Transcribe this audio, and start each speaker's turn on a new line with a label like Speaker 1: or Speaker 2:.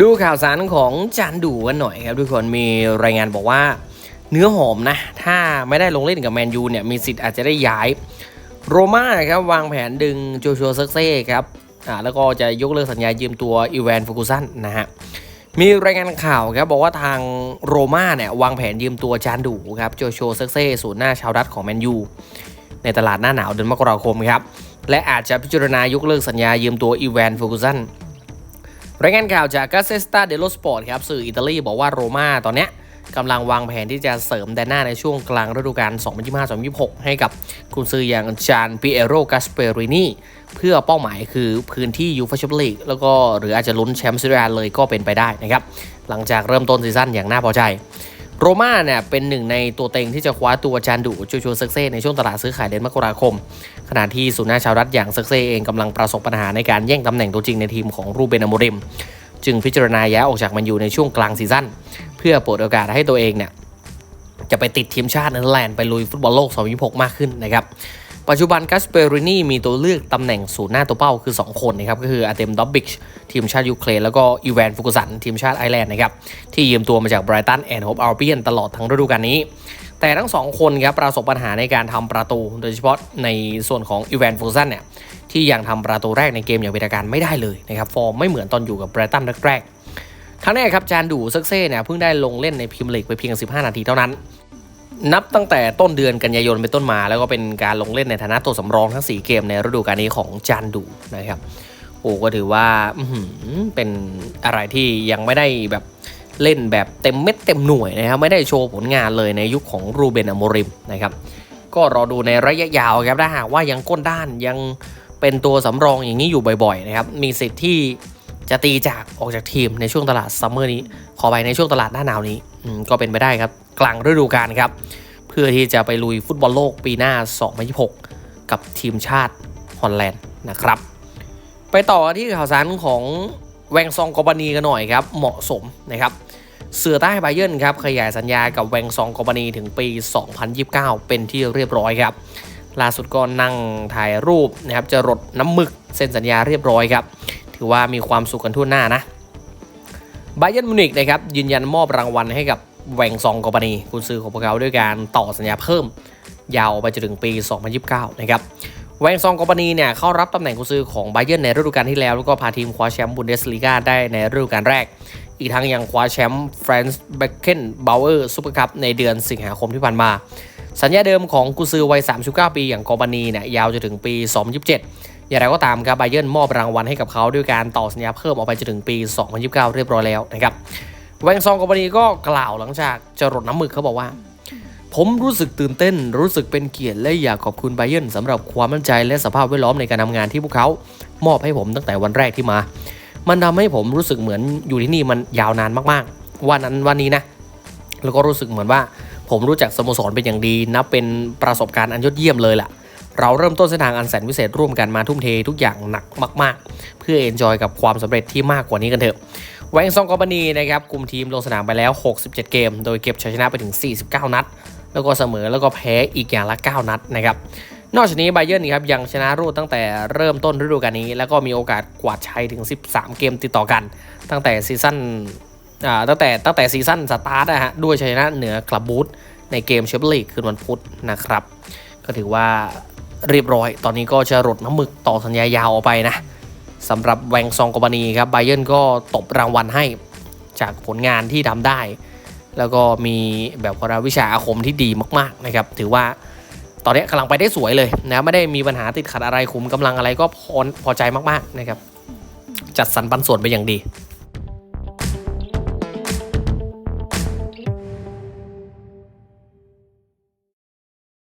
Speaker 1: ดูข่าวสารของจานดูกันหน่อยครับทุกคนมีรายงานบอกว่า เนื้อหอมนะ ถ้าไม่ได้ลงเล่นกับแมนยูเนี่ยมีสิทธิ์อาจจะได้ย้าย โรม่าครับวางแผนดึงโจชัวเซกเซ่ครับอ่าแล้วก็จะยกเลิกสัญญายืมตัวอีแวนฟูกุสันนะฮะมีรายงานข่าวครับบอกว่าทางโรม่าเนี่ยวางแผนยืมตัวจานดูครับโจชัวเซกเซ่ศูนย์หน้าชาวดัตของแมนยูในตลาดหน้าหนาวเดือนมกราคมครับและอาจจะพิจารณายกเลิกสัญญายืมตัวอีแวนฟูกุสัน รายงานข่าวจากกาเซสตาเดโลสปอร์ตครับสื่ออิตาลีบอกว่าโรม่าตอนนี้กำลังวางแผนที่จะเสริมแดนหน้าในช่วงกลางฤดูกาล 2025-2026 ให้กับคุณซืออย่างจานปิเอโรกาสเปรินีเพื่อเป้าหมายคือพื้นที่ยูฟาแชมเปี้ยนลีกแล้วก็หรืออาจจะลุ้นแชมป์ซีเรียเลยก็เป็นไปได้นะครับ หลังจากเริ่มต้นซีซั่นอย่างน่าพอใจ โรม่าเนี่ยเป็นหนึ่งในตัวเต็งที่จะคว้าตัวจานดูจูชูเซ็กเซ่ในช่วงตลาดซื้อขายเดือนมกราคม ขณะที่ศูนย์หน้าชาวรัฐอย่างเซ็กเซ่เองกำลังประสบปัญหาในการแย่งตำแหน่งตัวจริงในทีมของรูเบนอโมริม จึงพิจารณาย้ายออกจากแมันยูในช่วงกลางซีซั่นเพื่อเปิดโอกาสให้ตัวเองเนี่ยจะไปติดทีมชาติเนเธอร์แลนด์ไปลุยฟุตบอลโลก 2026 มากขึ้นนะครับ ปัจจุบันกัสเปรินีมีตัวเลือกตำแหน่งศูนย์หน้าตัวเป้าคือ 2 คนนะครับ ก็คืออาเตมดอบบิชทีมชาติยูเครนแล้วก็อีแวนฟุกุสันทีมชาติไอร์แลนด์นะครับ ที่ยืมตัวมาจากไบรตันแอนด์โฮปอัลเบียนตลอดทั้งฤดูกาลนี้ แต่ทั้งสองคนครับประสบปัญหาในการทำประตู โดยเฉพาะในส่วนของอีแวนฟูซันเนี่ยที่ยังทำประตูแรกในเกมอย่างเป็นทางการไม่ได้เลยนะครับฟอร์มไม่เหมือนตอนอยู่กับไบรตันแรกๆครั้งแรกครับจานดูเซกเซ่เนี่ยเพิ่งได้ลงเล่นในพรีเมียร์ลีกไปเพียง 15 นาทีเท่านั้น นับตั้งแต่ต้นเดือนกันยายนเป็นต้นมา แล้วก็เป็นการลงเล่นในฐานะตัวสำรองทั้ง 4 เกมในฤดูกาลนี้ของจานดูนะครับโอ้ก็ถือว่าเป็นอะไรที่ยังไม่ได้แบบเล่นแบบเต็มเม็ดเต็มหน่วยนะครับไม่ได้โชว์ผลงานเลยในยุคของรูเบนอโมริมนะครับก็รอดูในระยะยาวครับถ้าหากว่ายังก้นด้านยังเป็นตัวสำรองอย่างนี้อยู่บ่อยๆนะครับมีสิทธิ์ที่จะตีจากออกจากทีมในช่วงตลาดซัมเมอร์นี้ ขอไปในช่วงตลาดหน้าหนาวนี้ก็เป็นไปได้ครับ กลางฤดูกาลครับ เพื่อที่จะไปลุยฟุตบอลโลกปีหน้า 2026 กับทีมชาติฮอลแลนด์นะครับ ไปต่อที่ข่าวสารของแวงซองกอบานีกันหน่อยครับ เหมาะสมนะครับ เสือใต้ไบเยนครับขยายสัญญากับแวงซองกอบานีถึงปี 2029 เป็นที่เรียบร้อยครับล่าสุดก็นั่งถ่ายรูปนะครับจะรดน้ำหมึกเซ็นสัญญาเรียบร้อยครับ ถือว่ามีความสุขกันทั่วหน้านะไบเยนมูนิกนะครับยืนยันมอบรางวัลให้กับ แวงซองกอบานีกุนซือของพวกเขาด้วยการต่อสัญญาเพิ่ม ยาวไปจนถึงปี 2029 นะครับแวงซองกอบานีเนี่ยเข้ารับตำแหน่งกุนซือของไบเยอร์ในฤดูกาลที่แล้ว แล้วก็พาทีมคว้าแชมป์บุนเดสลีกาได้ในฤดูกาลแรก อีกทั้งยังคว้าแชมป์แฟรนซ์เบเกนบาวเออร์ซูเปอร์คัพในเดือนสิงหาคมที่ผ่านมา สัญญาเดิมของกุนซือวัย 39 ปีอย่างกอบานีเนี่ยยาวจนถึงปี 2027อย่างไรก็ตามครับไบเยร์นมอบรางวัลให้กับเขาด้วยการต่อสัญญาเพิ่มออกไปจนถึงปี 2029 เรียบร้อยแล้วนะครับ แวงซองกอบานีก็กล่าวหลังจากจะรดน้ำหมึกเขาบอกว่า ผมรู้สึกตื่นเต้น รู้สึกเป็นเกียรติและอยากขอบคุณไบเยนสำหรับความมั่นใจและสภาพแวดล้อมในการทำงานที่พวกเขามอบให้ผมตั้งแต่วันแรกที่มา มันทำให้ผมรู้สึกเหมือนอยู่ที่นี่มันยาวนานมากๆ วันนั้นวันนี้นะ แล้วก็รู้สึกเหมือนว่า ผมรู้จักสโมสรเป็นอย่างดี นับเป็นประสบการณ์อันยอดเยี่ยมเลยล่ะ เราเริ่มต้นเส้นทางอันแสนวิเศษร่วมกันมาทุ่มเททุกอย่างหนักมากๆ เพื่อเอนจอยกับความสำเร็จที่มากกว่านี้กันเถอะแวงซองกอบานีนะครับกลุ่มทีมลงสนามไปแล้ว 67 เกม โดยเก็บชัยชนะไปถึง 49 นัด แล้วก็เสมอแล้วก็แพ้อีกอย่างละ 9 นัดนะครับนอกจากนี้ไบเยอร์นครับยังชนะรูดตั้งแต่เริ่มต้นฤดูกาลนี้ แล้วก็มีโอกาสกวาดชัยถึง 13 เกมติดต่อกัน ตั้งแต่ซีซั่นอ่าตั้งแต่ตั้งแต่ซีซั่นสตาร์ทนะฮะด้วยชัยชนะเหนือคลับบูธในเกมแชมเปี้ยนลีกคืนวันพุธนะครับ ก็ถือว่า เรียบร้อย ตอนนี้ก็จะรดน้ำหมึกต่อสัญญายาวออกไปนะสำหรับแวงซองกบานีครับไบเยร์นก็ตบรางวัลให้จากผลงานที่ทำได้ แล้วก็มีแบบพลวิชาอาคมที่ดีมากๆนะครับถือว่าตอนนี้กำลังไปได้สวยเลยนะไม่ได้มีปัญหาติดขัดอะไรคุมกำลังอะไรก็พอพอใจมากๆนะครับจัดสรรปันส่วนไปอย่างดี